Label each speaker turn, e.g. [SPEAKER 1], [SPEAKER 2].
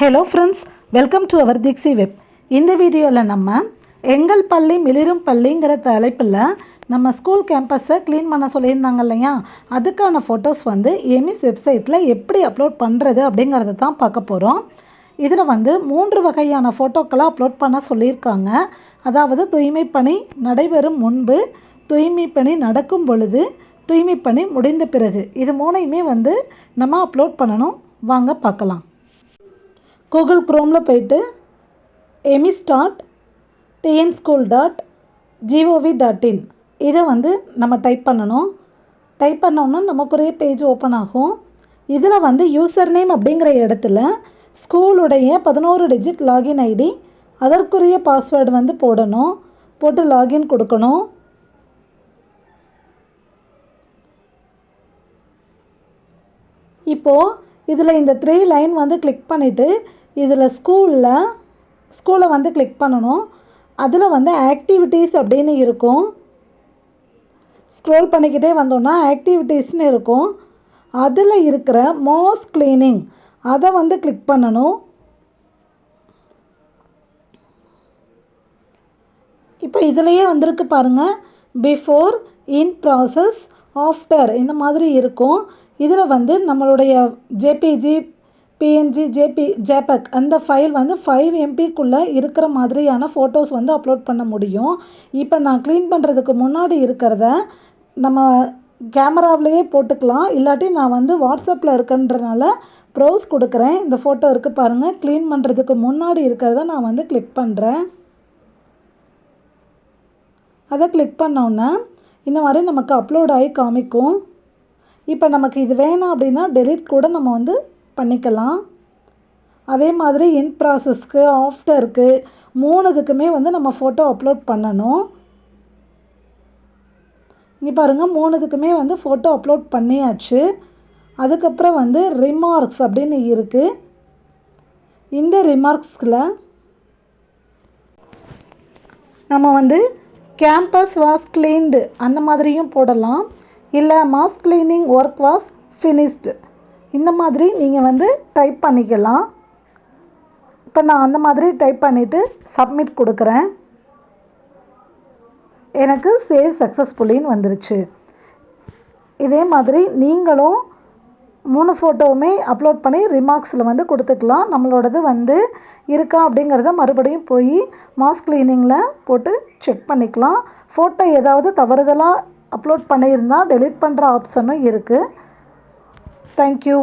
[SPEAKER 1] Hello friends welcome to our தீக்ஸி web இந்த வீடியோவில் நம்ம எங்கள் பள்ளி மிளிரும் பள்ளிங்கிற தலைப்பில் நம்ம ஸ்கூல் கேம்பஸை க்ளீன் பண்ண சொல்லியிருந்தாங்க இல்லையா? அதுக்கான ஃபோட்டோஸ் வந்து எமிஸ் வெப்சைட்டில் எப்படி அப்லோட் பண்ணுறது அப்படிங்கிறத தான் பார்க்க போகிறோம் இதில் வந்து மூன்று வகையான ஃபோட்டோக்களை அப்லோட் பண்ண சொல்லியிருக்காங்க. அதாவது தூய்மை பணி நடைபெறும் முன்பு தூய்மை பணி நடக்கும் பொழுது தூய்மை பணி முடிந்த பிறகு. இது மூணையுமே வந்து நம்ம அப்லோட் பண்ணணும். வாங்க பார்க்கலாம். கூகுள் க்ரோமில் போயிட்டு EMIS dot TN school dot GOV dot in இதை வந்து நம்ம டைப் பண்ணணும். டைப் பண்ணோன்னா நமக்குரிய பேஜ் ஓப்பன் ஆகும். இதில் வந்து யூசர் நேம் அப்படிங்கிற இடத்துல ஸ்கூலுடைய பதினோரு டிஜிட் லாகின் ஐடி அதற்குரிய பாஸ்வேர்டு வந்து போடணும். போட்டு லாகின் கொடுக்கணும். இப்போது இதில் இந்த த்ரீ லைன் வந்து கிளிக் பண்ணிவிட்டு இதில் ஸ்கூலில் ஸ்கூலை வந்து கிளிக் பண்ணணும். அதில் வந்து ஆக்டிவிட்டீஸ் அப்படின்னு இருக்கும். ஸ்க்ரோல் பண்ணிக்கிட்டே வந்தோன்னா ஆக்டிவிட்டீஸ்னு இருக்கும். அதில் இருக்கிற மோஸ் க்ளீனிங் அதை வந்து கிளிக் பண்ணணும். இப்போ இதுலேயே வந்திருக்கு பாருங்கள் பிஃபோர் இன் ப்ராசஸ் ஆஃப்டர் இந்த மாதிரி இருக்கும். இதில் வந்து நம்மளுடைய ஜேபிஜி பிஎன்ஜி ஜேபி ஜேபக் அந்த ஃபைல் வந்து ஃபைவ் எம்பிக்குள்ளே இருக்கிற மாதிரியான ஃபோட்டோஸ் வந்து அப்லோட் பண்ண முடியும். இப்போ நான் க்ளீன் பண்ணுறதுக்கு முன்னாடி இருக்கிறத நம்ம கேமராவிலேயே போட்டுக்கலாம். இல்லாட்டி நான் வந்து வாட்ஸ்அப்பில் இருக்கன்றனால ப்ரௌஸ் கொடுக்குறேன். இந்த ஃபோட்டோ இருக்குது பாருங்கள் க்ளீன் பண்ணுறதுக்கு முன்னாடி இருக்கிறத நான் வந்து கிளிக் பண்ணுறேன் அதை கிளிக் பண்ணோன்னே இந்த மாதிரி நமக்கு அப்லோட் ஆகி காமிக்கும். இப்போ நமக்கு இது வேணாம் அப்படின்னா டெலிட் கூட நம்ம வந்து பண்ணிக்கலாம். அதே மாதிரி இன் ப்ராசஸ்க்கு ஆஃப்டருக்கு மூணுதுக்குமே வந்து நம்ம ஃபோட்டோ அப்லோட் பண்ணணும். இங்கே பாருங்கள் மூணுதுக்குமே வந்து ஃபோட்டோ அப்லோட் பண்ணியாச்சு. அதுக்கப்புறம் வந்து ரிமார்க்ஸ் அப்படின்னு இருக்குது இந்த ரிமார்க்ஸில் நம்ம வந்து கேம்பஸ் வாஸ் கிளீன்டு அந்த மாதிரியும் போடலாம். இல்லை mass cleaning work was finished இந்த மாதிரி நீங்கள் வந்து டைப் பண்ணிக்கலாம். இப்போ நான் அந்த மாதிரி டைப் பண்ணிவிட்டு சப்மிட் கொடுக்குறேன். எனக்கு சேவ் சக்ஸஸ்ஃபுல்லின்னு வந்துருச்சு. இதே மாதிரி நீங்களும் மூணு ஃபோட்டோவுமே அப்லோட் பண்ணி ரிமார்க்ஸில் வந்து கொடுத்துக்கலாம். நம்மளோடது வந்து இருக்கா அப்படிங்கிறத மறுபடியும் போய் மாஸ் க்ளீனிங்கில் போட்டு செக் பண்ணிக்கலாம். ஃபோட்டோ ஏதாவது தவறுதலாக அப்லோட் பண்ணியிருந்தால் டெலிட் பண்ணுற ஆப்ஷனும் இருக்குது தேங்க்யூ